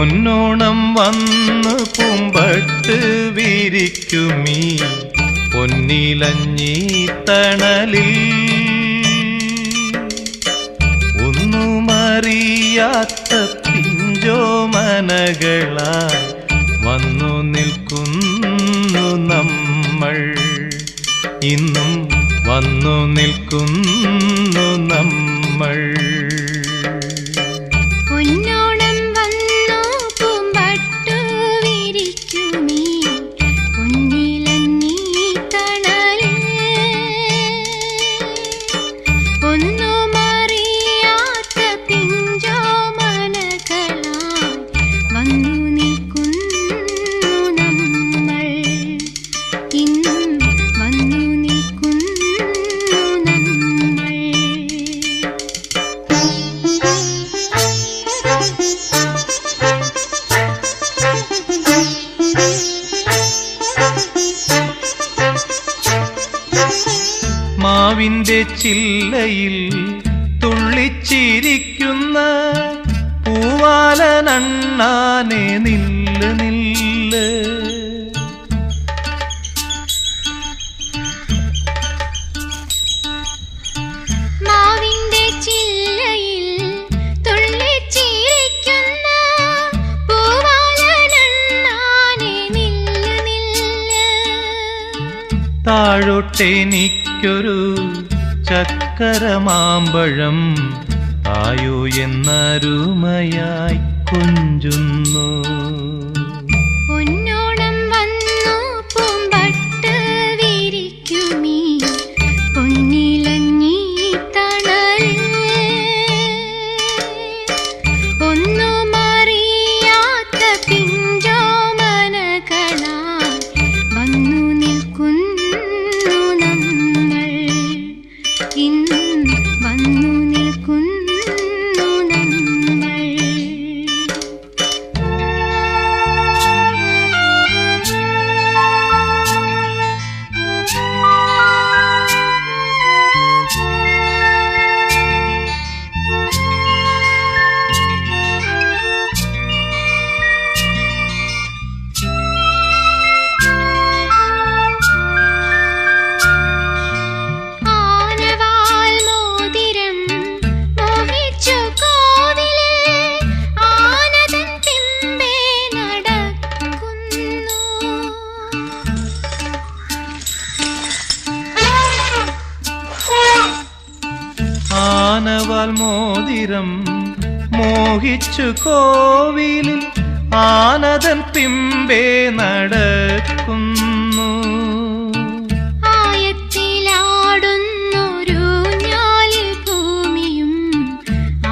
പൊന്നോണം വന്ന് പൂമ്പട്ട് വിരിക്കുമീ പൊന്നിലഞ്ഞീ തണലിൽ. ഒന്നുമറിയാത്ത പിഞ്ചോമനകളായി വന്നു നിൽക്കുന്നു നമ്മൾ. ഇന്നും വന്നു നിൽക്കുന്നു നമ്മൾ. മാവിന്റെ ചില്ലയിൽ തുള്ളിച്ചിരിക്കുന്ന പൂവാലനണ്ണാനെ നില്ല് നില്ല്. മാവിന്റെ നില്ല് ചക്കരമാമ്പഴം തായോ എന്നരുമയായി കൊഞ്ചുന്നു. ആനവാൽ മോതിരം മോഹിച്ചു കോവിലിൽ ആനതൻ പിമ്പേ നടക്കുന്നു. ആയത്തിലാടുന്നൊരു ഞാലിൽ ഭൂമിയും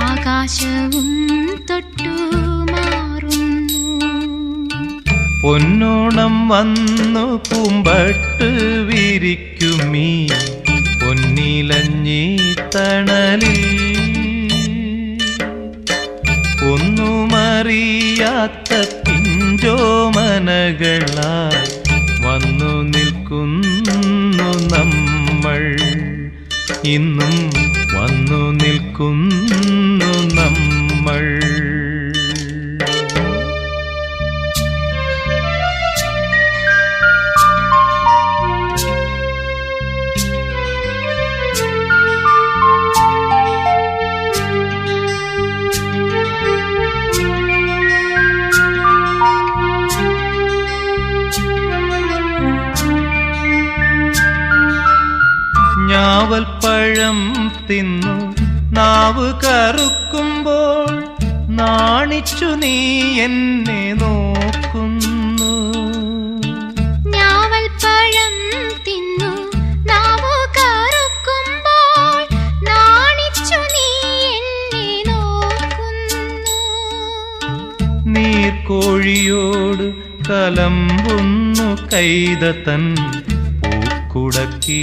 ആകാശവും തൊട്ടു മാറുന്നു. പൊന്നോണം വന്നു പൂമ്പട്ട് വിരിക്കുമീ പൊന്നിലഞ്ഞീ തണലിൽ ഒന്നുമറിയാത്ത പിഞ്ചോമനകളായി വന്നു നിൽക്കുന്നു നമ്മൾ. ഇന്നും വന്നു നിൽക്കുന്നു ഞാവൽപ്പഴം തിന്നു. നാവ് കറുക്കുമ്പോൾ നാണിച്ചു നീ എന്നെ നോക്കുന്നു. പഴം തിന്നു. നാവ് കറുക്കുമ്പോൾ നാണിച്ചു നീ എന്നെ നോക്കുന്നു. നീർക്കോഴിയോട് കലമ്പുന്നു കൈതത്തൻ. പൂക്കുട